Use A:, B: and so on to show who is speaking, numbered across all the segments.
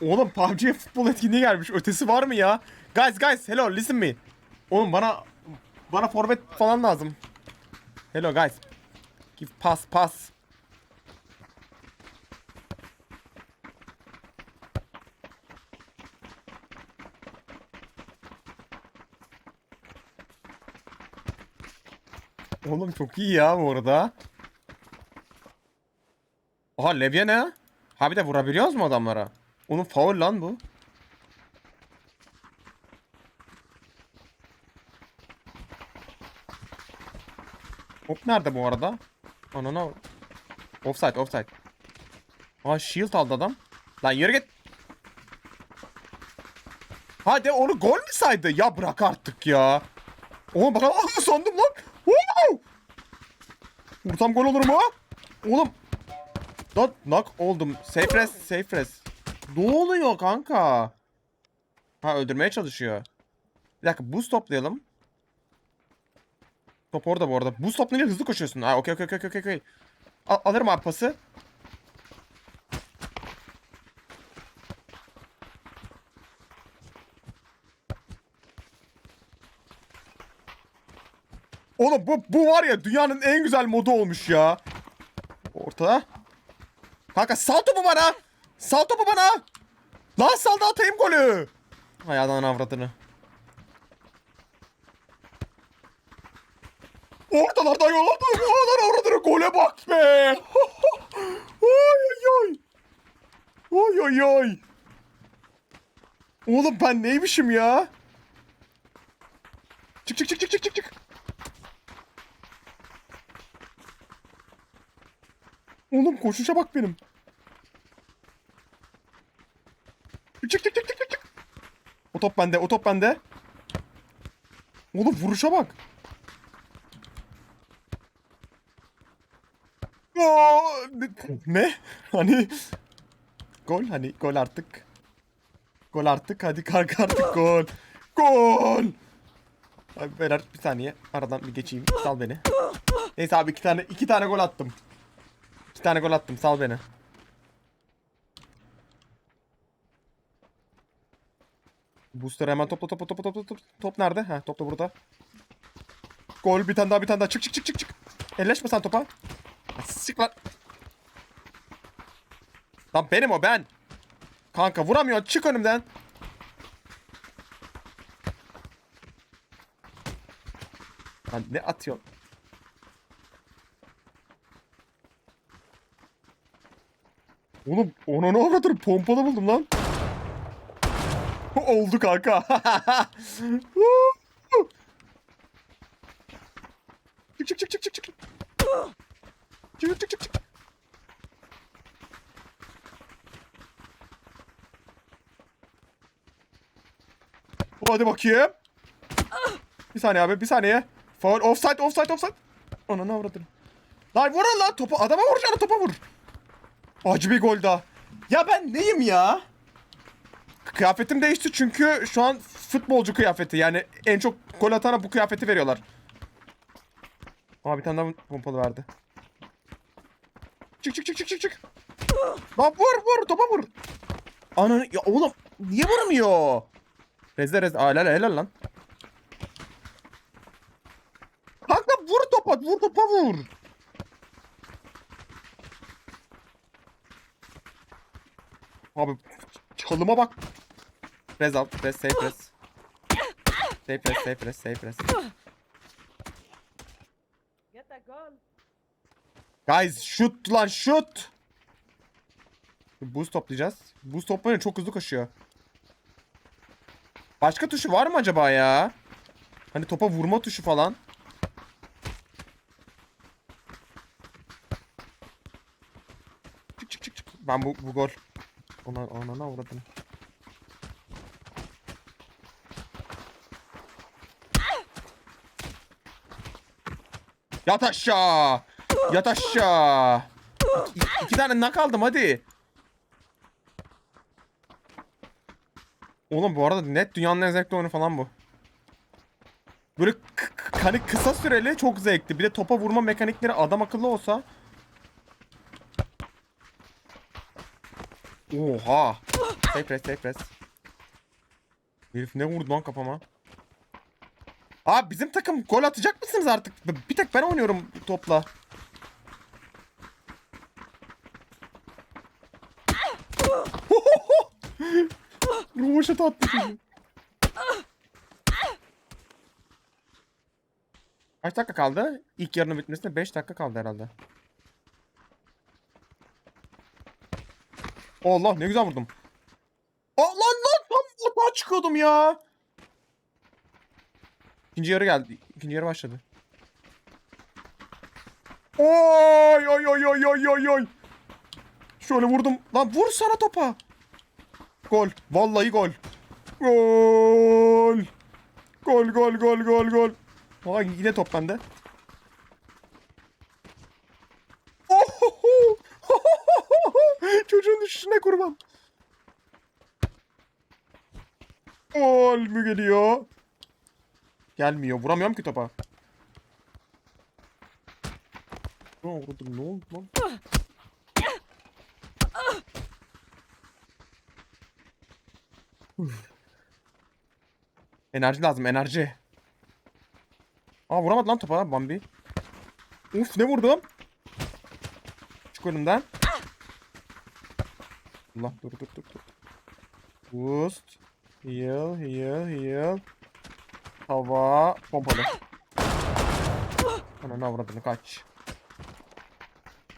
A: Oğlum PUBG'ye futbol etkinliği gelmiş. Ötesi var mı ya? Guys guys hello listen me. Oğlum bana bana forvet falan lazım. Hello guys. Give pass pass. Oğlum çok iyi ya bu arada. Aha Levye ne? Ha bir de vurabiliyoruz mu adamlara? Onun faul lan bu. Hop nerede bu arada? Anana. Offside offside. Aa shield aldı adam. Lan yürü git. Hadi onu gol mü saydı? Ya bırak artık ya. Oğlum bakalım. Aa sandım lan. Wow! Vursam gol olur mu? Oğlum. Lan knock oldum. Safe rest, safe rest. Ne oluyor kanka? Ha öldürmeye çalışıyor. Bir dakika boost toplayalım. Top orada bu arada. Boost toplayınca hızlı koşuyorsun. Ha okey okey okey okey okey. Al alırım abi pası. Oğlum bu, bu var ya dünyanın en güzel modu olmuş ya. Orta. Kanka sal topu bana. Sal topu bana. Lan sal da atayım golü. Hay adamın avradını. Ortalardan yolladı. Oradan avradını gole bak be. Oy oy oy. Oy oy oy. Oğlum ben neymişim ya? Çık çık çık çık çık çık çık. Oğlum koşuşa bak benim. Çık çık çık çık çık. O top bende, o top bende. Oğlum vuruşa bak. Ne? Hani gol hani gol artık. Gol artık hadi kalk artık gol. Gol. Abi beyler bir saniye aradan bir geçeyim. Sal beni. Neyse abi iki tane iki tane gol attım. İki tane gol attım sal beni. Booster hemen topla topla topla topla topla. Top nerede? Ha top da burada. Gol bir tane daha bir tane daha. Çık çık çık çık çık. Elleşme sen topa. Ha, Sık lan. Lan benim o ben. Kanka vuramıyor. Çık önümden. Lan ne atıyorsun? Oğlum ona ne avradır pompalı buldum lan. Oldu kanka. çık çık çık çık çık çık. Çık çık çık çık. Hadi bakayım. Bir saniye abi bir saniye. Foul offside offside offside. Ona ne avradın? Lan vur lan topu adama vuracağını topa vur. Acı bir gol daha. Ya ben neyim ya? Kıyafetim değişti çünkü şu an futbolcu kıyafeti. Yani en çok gol atana bu kıyafeti veriyorlar. Aa bir tane daha pompalı verdi. Çık çık çık çık çık çık. Lan vur vur topa vur. Ananı ya oğlum niye vurmuyor? Rezde rezde. Aa helal helal lan. Kanka vur topa vur topa vur. Abi çalıma bak. Press alt, press, safe press. Safe press, safe press, safe press. Guys shoot lan shoot. Boost toplayacağız. Boost toplayınca çok hızlı koşuyor. Başka tuşu var mı acaba ya? Hani topa vurma tuşu falan. Çık çık çık çık. Ben bu, bu gol. Ona ona ne uğradım. Yat aşağı. Yat aşağı. İki, tane nak aldım hadi. Oğlum bu arada net dünyanın en zevkli oyunu falan bu. Böyle hani kısa süreli çok zevkli. Bir de topa vurma mekanikleri adam akıllı olsa. Oha. Safe press, safe press. Herif ne vurdu lan kafama? Abi bizim takım gol atacak mısınız artık? Bir tek ben oynuyorum topla. Rovaşat attı çocuğu. Kaç dakika kaldı? İlk yarının bitmesine 5 dakika kaldı herhalde. Allah ne güzel vurdum. Aa, lan tam hata çıkıyordum ya. İkinci yarı geldi. İkinci yarı başladı. Oy oy oy oy oy oy oy. Şöyle vurdum. Lan vur sana topa. Gol. Vallahi gol. Gol. Gol gol gol gol gol. Aa, yine top bende. Çocuğun düşüşüne kurban. Gol mü geliyor? Gelmiyor. Vuramıyorum ki topa. Ne oldu? Ne oldu lan? Enerji lazım, enerji. Aa vuramadı lan topa Bambi. Uf ne vurdum? Çık önümden. Allah dur dur dur dur. Boost. Heal, heal, heal. Hava. Pompalı. Ananı avradını kaç.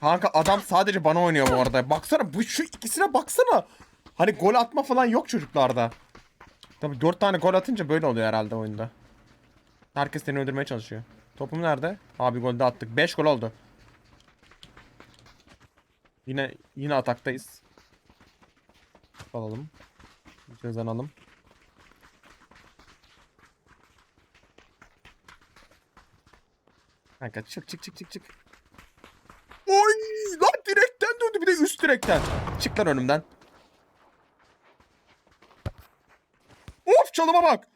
A: Kanka adam sadece bana oynuyor bu arada. Baksana bu şu ikisine baksana. Hani gol atma falan yok çocuklarda. Tabii 4 tane gol atınca böyle oluyor herhalde oyunda. Herkes seni öldürmeye çalışıyor. Topum nerede? Abi golde attık. 5 gol oldu. Yine yine ataktayız. Alalım. Cezanalım. Kanka çık çık çık çık çık. Oy! Lan direkten döndü bir de üst direkten. Çık lan önümden. Of çalıma bak.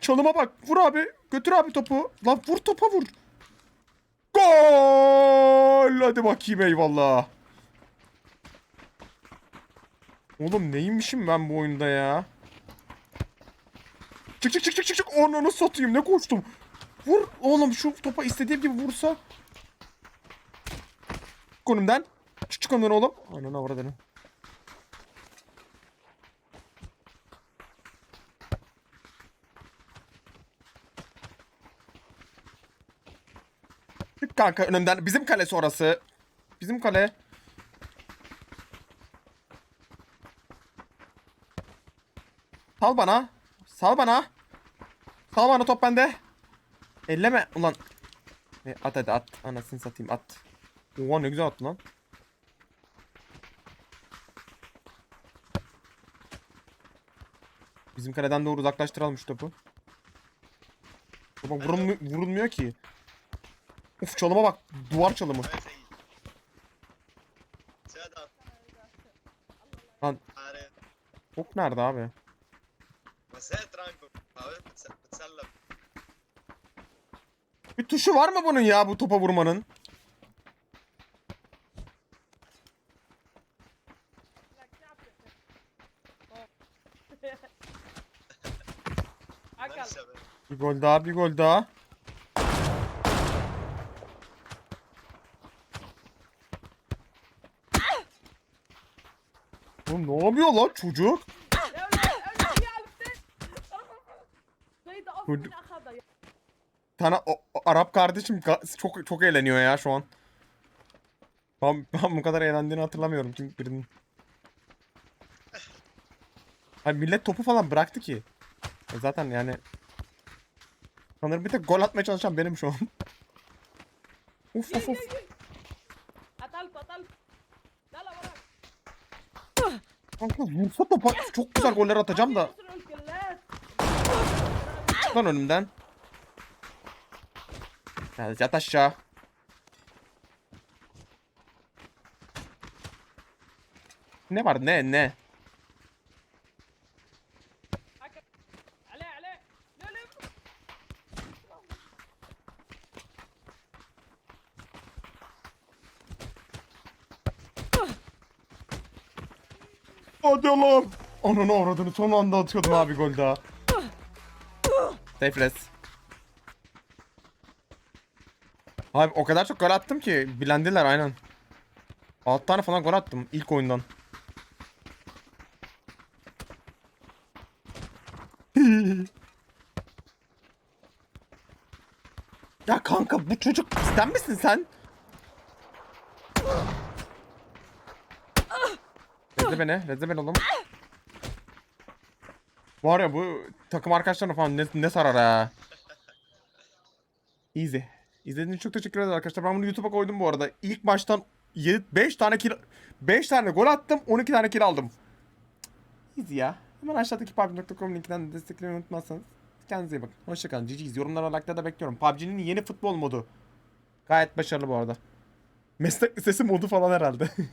A: Çalıma bak. Vur abi. Götür abi topu. Lan vur topa vur. Gol! Hadi bakayım eyvallah. Oğlum neymişim ben bu oyunda ya? Çık çık çık çık çık çık. Onu satayım ne koştum. Vur oğlum şu topa istediğim gibi vursa. Konumdan. Çık çık ondan oğlum. Ananı avradını. Çık kanka önümden. Bizim kalesi orası. Bizim kale. Sal bana. Sal bana. Sal bana top bende. Elleme ulan. E, at hadi at. Anasını satayım at. Oha ne güzel attı lan. Bizim kaleden doğru uzaklaştıralım şu topu. Baba vurulmuyor, vurulmuyor ki. Uf çalıma bak. Duvar çalımı. Lan. Ok nerede abi? Bir tuşu var mı bunun ya bu topa vurmanın? Bir gol daha, bir gol daha. Oğlum ne yapıyor lan çocuk?
B: Çocuk.
A: Tane o Arap kardeşim çok çok eğleniyor ya şu an. Ben, ben bu kadar eğlendiğini hatırlamıyorum çünkü birinin. Hayır millet topu falan bıraktı ki. E, zaten yani. Sanırım bir tek gol atmaya çalışan benim şu an. uf
B: of of.
A: Kanka vursa topa çok güzel goller atacağım da. Lan önümden. Kardeş yat aşağı. Ne var ne ne? Hadi lan. Ananı avradını son anda atıyordum abi gol daha. Safeless. Abi o kadar çok gol attım ki bilendiler aynen. 6 tane falan gol attım ilk oyundan. ya kanka bu çocuk sen misin sen? Rezze beni, rezze beni oğlum. Var ya bu takım arkadaşlarına falan ne, ne sarar ha. Easy. İzlediğiniz için çok teşekkür ederim arkadaşlar. Ben bunu YouTube'a koydum bu arada. İlk baştan 7 5 tane kill 5 tane gol attım. 12 tane kill aldım. Easy ya. Hemen aşağıdaki PUBG.com linkinden de desteklemeyi unutmazsanız kendinize iyi bakın. Hoşçakalın. GG's. Yorumlara like'da da bekliyorum. PUBG'nin yeni futbol modu. Gayet başarılı bu arada. Meslek lisesi modu falan herhalde.